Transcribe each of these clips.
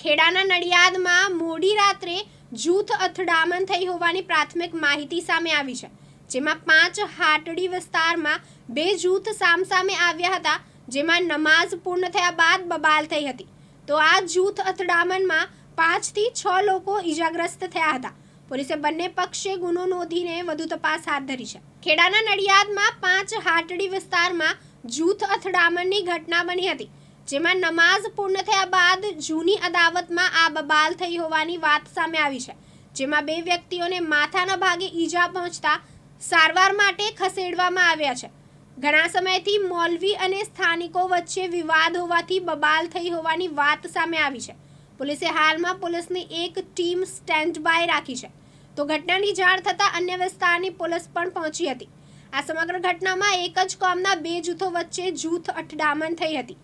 ખેડાના નડિયાદમાં મોડી રાત્રે જૂથ અથડામણ થઈ હોવાની પ્રાથમિક માહિતી સામે આવી છે, જેમાં પાંચ હાટડી વિસ્તારમાં બે જૂથ સામસામે આવ્યા હતા, જેમાં નમાઝ પૂર્ણ થયા બાદ બબાલ થઈ હતી. તો આ જૂથ અથડામણમાં પાંચથી છ લોકો ઈજાગ્રસ્ત થયા હતા. પોલીસે બંને પક્ષે ગુનો નોંધીને વધુ તપાસ હાથ ધરી છે. ખેડાના નડિયાદમાં પાંચ હાટડી વિસ્તારમાં જૂથ અથડામણની ઘટના બની હતી જેમાં નમાઝ પૂર્ણ થયા બાદ જૂની અદાવતમાં આ બબાલ થઈ હોવાની વાત સામે આવી છે, જેમાં બે વ્યક્તિઓને માથાના ભાગે ઈજા પહોંચતા સારવાર માટે ખસેડવામાં આવ્યા છે. ઘણા સમયથી મૌલવી અને સ્થાનિકો વચ્ચે વિવાદ હોવાથી બબાલ થઈ હોવાની વાત સામે આવી છે. પોલીસે હાલમાં પોલીસની એક ટીમ સ્ટેન્ડ બાય રાખી છે. તો ઘટનાની જાણ થતાં અન્ય વિસ્તારની પોલીસ પણ પહોંચી હતી. આ સમગ્ર ઘટનામાં એક જ કોમના બે જૂથો વચ્ચે જૂથ અથડામણ થઈ હતી.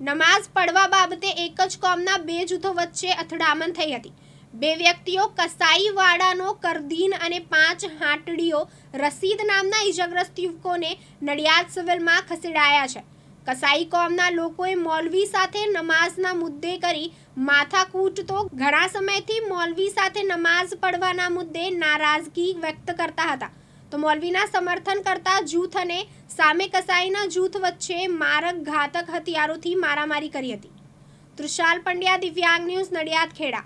નમાઝ પડવા બાબતે એક જ કોમના બે જૂથો વચ્ચે અથડામણ થઈ હતી. બે વ્યક્તિઓ કસાઈવાડાનો કરદીન અને પાંચ હાટડીઓ રસીદ નામના ઈજાગ્રસ્ત યુવકોને નડિયાદ સિવિલમાં ખસેડાયા છે. કસાઈ કોમના લોકોએ મૌલવી સાથે નમાઝના મુદ્દે કરી માથાકૂટ તો ઘણા સમયથી મૌલવી સાથે નમાઝ પડવાના મુદ્દે નારાજગી વ્યક્ત કરતા હતા. તો મૌલવીના સમર્થન કરતા જૂથ અને સામે કસાઈના જૂથ વચ્ચે મારક ઘાતક હથિયારોથી મારામારી કરી હતી. તૃષાલ પંડ્યા, દિવ્યાંગ ન્યૂઝ નડિયાદ, ખેડા.